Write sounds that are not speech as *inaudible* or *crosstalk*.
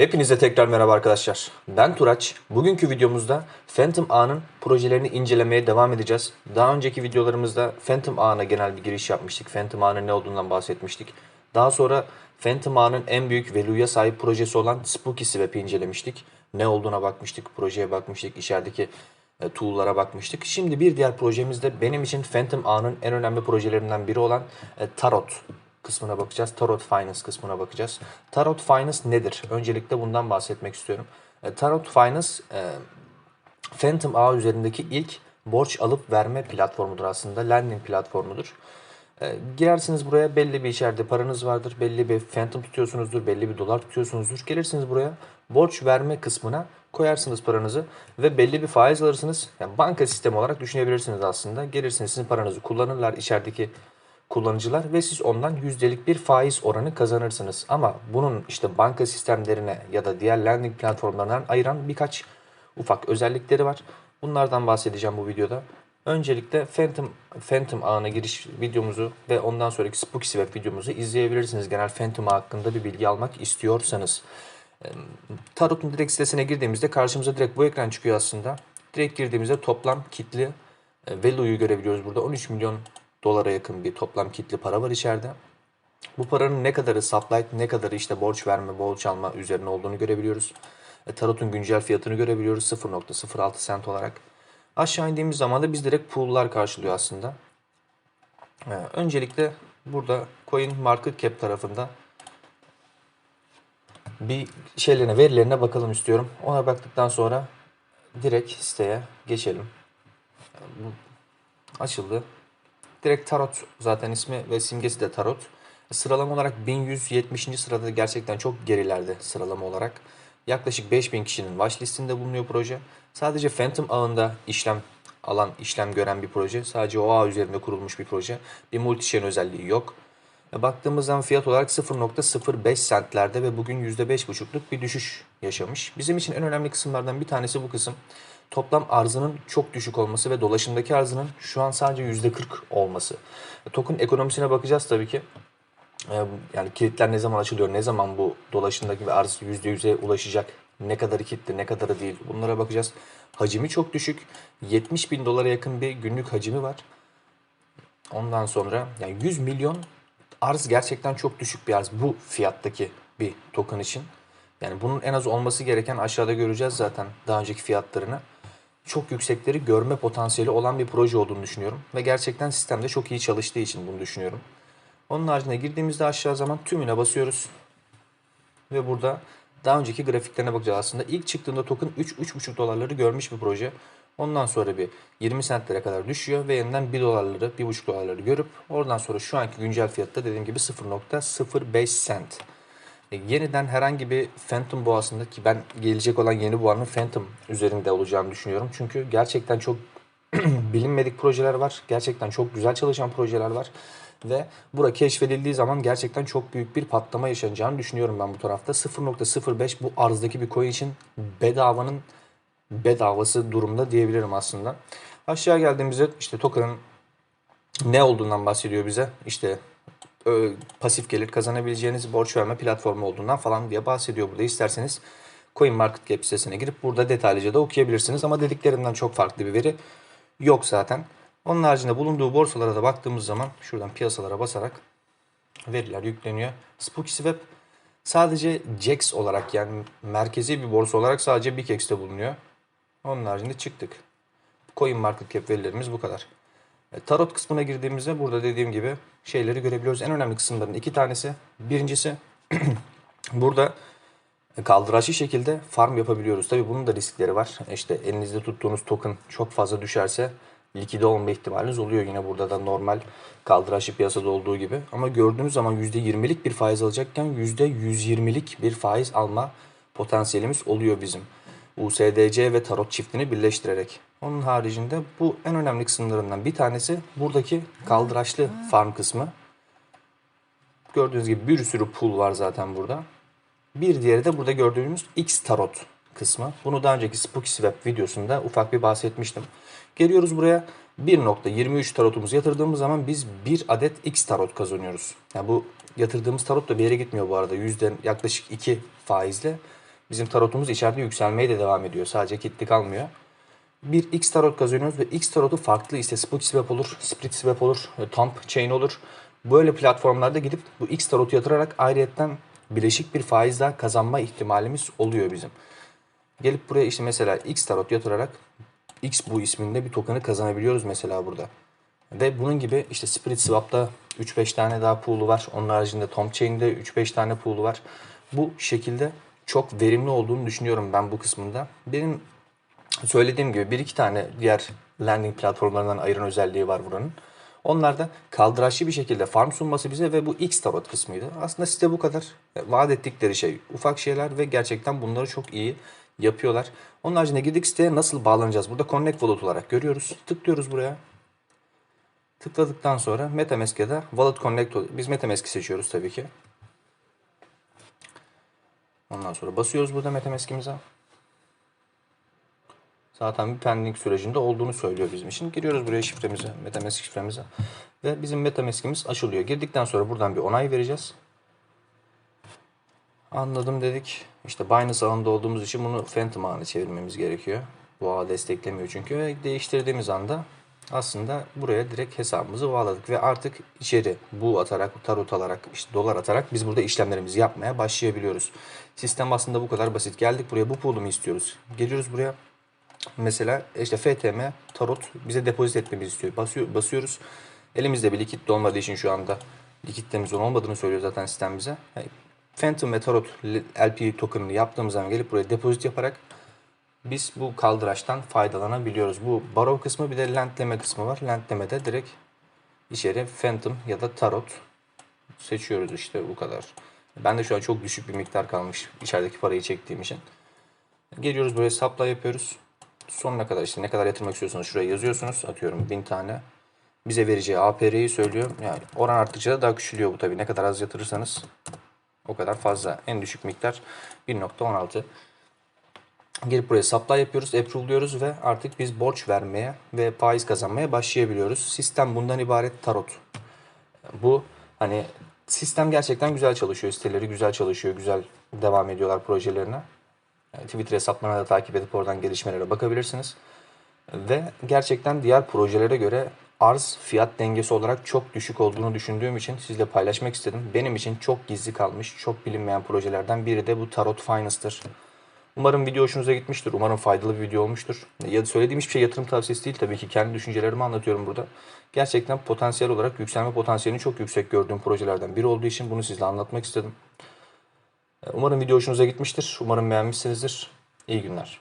Hepinize tekrar merhaba arkadaşlar. Ben Turaç. Bugünkü videomuzda Phantom A'nın projelerini incelemeye devam edeceğiz. Daha önceki videolarımızda Phantom A'na genel bir giriş yapmıştık. Phantom A'nın ne olduğundan bahsetmiştik. Daha sonra Phantom A'nın en büyük value'ya sahip projesi olan Spooky Swap'i incelemiştik. Ne olduğuna bakmıştık, projeye bakmıştık, içerideki e, tool'lara bakmıştık. Şimdi bir diğer projemiz de benim için Phantom A'nın en önemli projelerinden biri olan e, Tarot kısmına bakacağız. Tarot Finance kısmına bakacağız. Tarot Finance nedir? Öncelikle bundan bahsetmek istiyorum. E, Tarot Finance e, Phantom A üzerindeki ilk borç alıp verme platformudur aslında. Lending platformudur. E, girersiniz buraya belli bir içeride paranız vardır. Belli bir Phantom tutuyorsunuzdur. Belli bir dolar tutuyorsunuzdur. Gelirsiniz buraya borç verme kısmına koyarsınız paranızı ve belli bir faiz alırsınız. Yani banka sistemi olarak düşünebilirsiniz aslında. Gelirsiniz sizin paranızı kullanırlar içerideki kullanıcılar ve siz ondan yüzdelik bir faiz oranı kazanırsınız. Ama bunun işte banka sistemlerine ya da diğer lending platformlarından ayıran birkaç ufak özellikleri var. Bunlardan bahsedeceğim bu videoda. Öncelikle Phantom, Phantom ağına giriş videomuzu ve ondan sonraki Spooky Swap videomuzu izleyebilirsiniz. Genel Phantom ağ hakkında bir bilgi almak istiyorsanız. Tarot'un direkt sitesine girdiğimizde karşımıza direkt bu ekran çıkıyor aslında. Direkt girdiğimizde toplam kitli e, value'yu görebiliyoruz burada. 13 milyon dolara yakın bir toplam kitli para var içeride. Bu paranın ne kadarı subline, ne kadarı işte borç verme, borç alma üzerine olduğunu görebiliyoruz. E, Tarot'un güncel fiyatını görebiliyoruz 0.06 sent olarak. Aşağı indiğimiz zaman da biz direkt pool'lar karşılıyor aslında. E, öncelikle burada coin market cap tarafında bir şeylerine, verilerine bakalım istiyorum. Ona baktıktan sonra direkt siteye geçelim. Açıldı. Direkt Tarot zaten ismi ve simgesi de Tarot. Sıralama olarak 1170. sırada gerçekten çok gerilerde sıralama olarak. Yaklaşık 5000 kişinin watchlistinde bulunuyor proje. Sadece Phantom ağında işlem alan, işlem gören bir proje. Sadece o ağ üzerinde kurulmuş bir proje. Bir multi özelliği yok. Baktığımız zaman fiyat olarak 0.05 sentlerde ve bugün %5,5'luk bir düşüş yaşamış. Bizim için en önemli kısımlardan bir tanesi bu kısım. Toplam arzının çok düşük olması ve dolaşımdaki arzının şu an sadece %40 olması. E, Token ekonomisine bakacağız tabii ki. E, Yani kilitler ne zaman açılıyor, ne zaman bu dolaşımdaki bir arz %100'e ulaşacak, ne kadarı kilitli, ne kadarı değil bunlara bakacağız. Hacimi çok düşük. 70 bin dolara yakın bir günlük hacimi var. Ondan sonra yani 100 milyon arz gerçekten çok düşük bir arz bu fiyattaki bir token için. Yani bunun en az olması gereken aşağıda göreceğiz zaten daha önceki fiyatlarını. Çok yüksekleri görme potansiyeli olan bir proje olduğunu düşünüyorum. Ve gerçekten sistemde çok iyi çalıştığı için bunu düşünüyorum. Onun haricinde girdiğimizde aşağı zaman tümüne basıyoruz. Ve burada daha önceki grafiklerine bakacağız aslında. İlk çıktığında token 3-3,5 dolarları görmüş bir proje. Ondan sonra bir 20 centlere kadar düşüyor ve yeniden 1 dolarları, 1,5 dolarları görüp oradan sonra şu anki güncel fiyatta dediğim gibi 0.05 cent. E, yeniden herhangi bir Phantom boğasında ki ben gelecek olan yeni boğanın Phantom üzerinde olacağını düşünüyorum. Çünkü gerçekten çok *clears throat* bilinmedik projeler var. Gerçekten çok güzel çalışan projeler var. Ve bura keşfedildiği zaman gerçekten çok büyük bir patlama yaşanacağını düşünüyorum ben bu tarafta. 0.05 bu arzdaki bir coin için bedavanın bedavası durumda diyebilirim aslında. Aşağı geldiğimizde işte token'ın ne olduğundan bahsediyor bize. İşte ö, pasif gelir kazanabileceğiniz borç verme platformu olduğundan falan diye bahsediyor burada. İsterseniz CoinMarketCap sitesine girip burada detaylıca da okuyabilirsiniz. Ama dediklerimden çok farklı bir veri yok zaten. Onun haricinde bulunduğu borsalara da baktığımız zaman şuradan piyasalara basarak veriler yükleniyor. Spooky Swap sadece JAX olarak yani merkezi bir borsa olarak sadece BKX'te bulunuyor. Onun haricinde çıktık. CoinMarketCap verilerimiz bu kadar. E, Tarot kısmına girdiğimizde burada dediğim gibi şeyleri görebiliyoruz. En önemli kısımların iki tanesi. Birincisi *clears throat* burada kaldıraçlı şekilde farm yapabiliyoruz. Tabii bunun da riskleri var. İşte elinizde tuttuğunuz token çok fazla düşerse likide olma ihtimaliniz oluyor. Yine burada da normal kaldıraçlı piyasada olduğu gibi. Ama gördüğünüz zaman %20'lik bir faiz alacakken %120'lik bir faiz alma potansiyelimiz oluyor bizim. USDC ve tarot çiftini birleştirerek. Onun haricinde bu en önemli kısımlarından bir tanesi buradaki kaldıraçlı farm kısmı. Gördüğünüz gibi bir sürü pool var zaten burada. Bir diğeri de burada gördüğümüz X tarot kısmı. Bunu daha önceki Spooky Swap videosunda ufak bir bahsetmiştim. Geliyoruz buraya 1.23 tarotumuzu yatırdığımız zaman biz bir adet X tarot kazanıyoruz. Yani bu yatırdığımız tarot da bir yere gitmiyor bu arada. Yüzde yaklaşık 2 faizle bizim tarotumuz içeride yükselmeye de devam ediyor. Sadece kilitli kalmıyor. Bir X tarot kazanıyoruz ve X tarotu farklı işte split swap olur, split swap olur, e, thumb chain olur. Böyle platformlarda gidip bu X tarotu yatırarak ayrıyetten bileşik bir faiz daha kazanma ihtimalimiz oluyor bizim. Gelip buraya işte mesela X tarot yatırarak X bu isminde bir token'ı kazanabiliyoruz mesela burada. Ve bunun gibi işte Spirit Swap'ta 3-5 tane daha pool'u var. Onun haricinde Tom Chain'de 3-5 tane pool'u var. Bu şekilde çok verimli olduğunu düşünüyorum ben bu kısmında. Benim söylediğim gibi bir iki tane diğer landing platformlarından ayıran özelliği var buranın. Onlar da kaldıraçlı bir şekilde farm sunması bize ve bu X tarot kısmıydı. Aslında site bu kadar. E, Vaat ettikleri şey ufak şeyler ve gerçekten bunları çok iyi yapıyorlar. Onun haricinde girdik siteye nasıl bağlanacağız? Burada Connect Wallet olarak görüyoruz. Tıklıyoruz buraya. Tıkladıktan sonra MetaMask ya da Wallet Connect biz MetaMask'i seçiyoruz tabii ki. Ondan sonra basıyoruz burada MetaMask'imize. Zaten bir pending sürecinde olduğunu söylüyor bizim için. Giriyoruz buraya şifremize, MetaMask şifremize. Ve bizim MetaMask'imiz açılıyor. Girdikten sonra buradan bir onay vereceğiz. Anladım dedik. İşte Binance ağında olduğumuz için bunu Phantom ağına çevirmemiz gerekiyor. Bu ağ desteklemiyor çünkü. Ve değiştirdiğimiz anda aslında buraya direkt hesabımızı bağladık. Ve artık içeri bu atarak, tarot alarak, işte dolar atarak biz burada işlemlerimizi yapmaya başlayabiliyoruz. Sistem aslında bu kadar basit. Geldik buraya bu pool'u mu istiyoruz? Geliyoruz buraya. Mesela işte FTM tarot bize depozit etmemizi istiyor. Basıyor, basıyoruz. Elimizde bir likit de olmadığı için şu anda likitlerinizin olmadığını söylüyor zaten sistem bize. Phantom ve Tarot LP token'ını yaptığımız zaman gelip buraya depozit yaparak biz bu kaldıraçtan faydalanabiliyoruz. Bu borrow kısmı bir de lentleme kısmı var. Lentlemede direkt içeri Phantom ya da Tarot seçiyoruz işte bu kadar. Ben de şu an çok düşük bir miktar kalmış içerideki parayı çektiğim için. Geliyoruz buraya supply yapıyoruz. Sonuna kadar işte ne kadar yatırmak istiyorsanız şuraya yazıyorsunuz. Atıyorum 1000 tane. Bize vereceği APR'yi söylüyor. Yani oran arttıkça da daha küçülüyor bu tabii. Ne kadar az yatırırsanız o kadar fazla. En düşük miktar 1.16. Gelip buraya supply yapıyoruz, approve ve artık biz borç vermeye ve faiz kazanmaya başlayabiliyoruz. Sistem bundan ibaret tarot. Bu hani sistem gerçekten güzel çalışıyor. Siteleri güzel çalışıyor, güzel devam ediyorlar projelerine. Twitter hesaplarına da takip edip oradan gelişmelere bakabilirsiniz. Ve gerçekten diğer projelere göre arz fiyat dengesi olarak çok düşük olduğunu düşündüğüm için sizle paylaşmak istedim. Benim için çok gizli kalmış, çok bilinmeyen projelerden biri de bu Tarot Finance'tır. Umarım video hoşunuza gitmiştir. Umarım faydalı bir video olmuştur. Ya söylediğim hiçbir şey yatırım tavsiyesi değil tabii ki. Kendi düşüncelerimi anlatıyorum burada. Gerçekten potansiyel olarak yükselme potansiyelini çok yüksek gördüğüm projelerden biri olduğu için bunu sizle anlatmak istedim. Umarım video hoşunuza gitmiştir. Umarım beğenmişsinizdir. İyi günler.